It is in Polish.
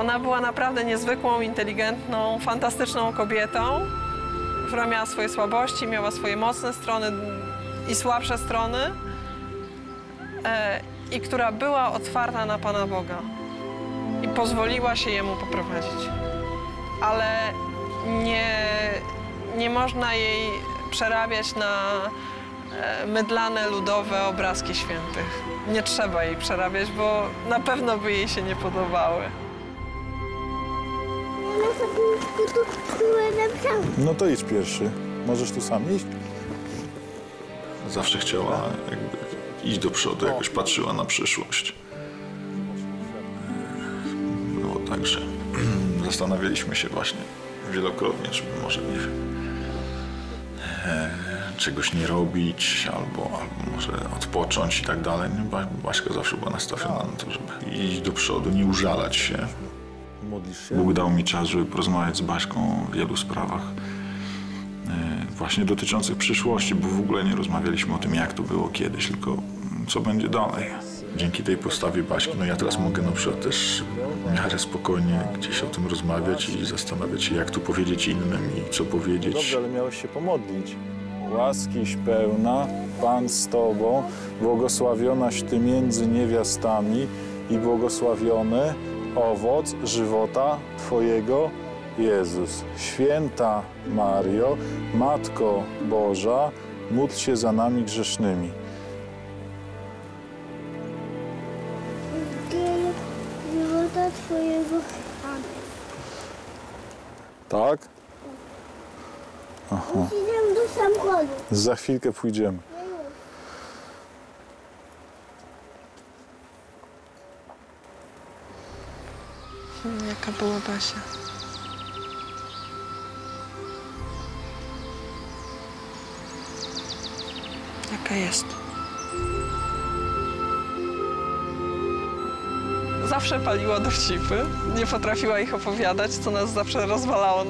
Ona była naprawdę niezwykłą, inteligentną, fantastyczną kobietą, która miała swoje słabości, miała swoje mocne strony i słabsze strony e, i która była otwarta na Pana Boga i pozwoliła się Jemu poprowadzić. Ale nie, nie można jej przerabiać na e, mydlane, ludowe obrazki świętych. Nie trzeba jej przerabiać, bo na pewno by jej się nie podobały. No to idź pierwszy. Możesz tu sam iść? Zawsze chciała jakby iść do przodu, jakoś patrzyła na przyszłość. Było tak, że zastanawialiśmy się właśnie wielokrotnie, żeby może nie wiem, e, czegoś nie robić, albo, albo może odpocząć i tak dalej. Ba- Baśka zawsze była nastawiona na to, żeby iść do przodu, nie użalać się. Modlisz się? Bóg dał mi czas, żeby porozmawiać z Baśką o wielu sprawach e, właśnie dotyczących przyszłości, bo w ogóle nie rozmawialiśmy o tym, jak to było kiedyś, tylko co będzie dalej. Dzięki tej postawie Baśki, no ja teraz mogę na przykład też w miarę spokojnie gdzieś o tym rozmawiać i zastanawiać się, jak to powiedzieć innym i co powiedzieć. Dobrze, ale miałeś się pomodlić. Łaskiś pełna, Pan z Tobą, błogosławionaś Ty między niewiastami i błogosławiony owoc żywota Twojego, Jezus. Święta Mario, Matko Boża, módl się za nami grzesznymi. Żywota Twojego. Amen. Tak? Idę do samochodu. Za chwilkę pójdziemy. Jaka była Basia? Jaka jest? Zawsze paliła dowcipy, nie potrafiła ich opowiadać, co nas zawsze rozwalało.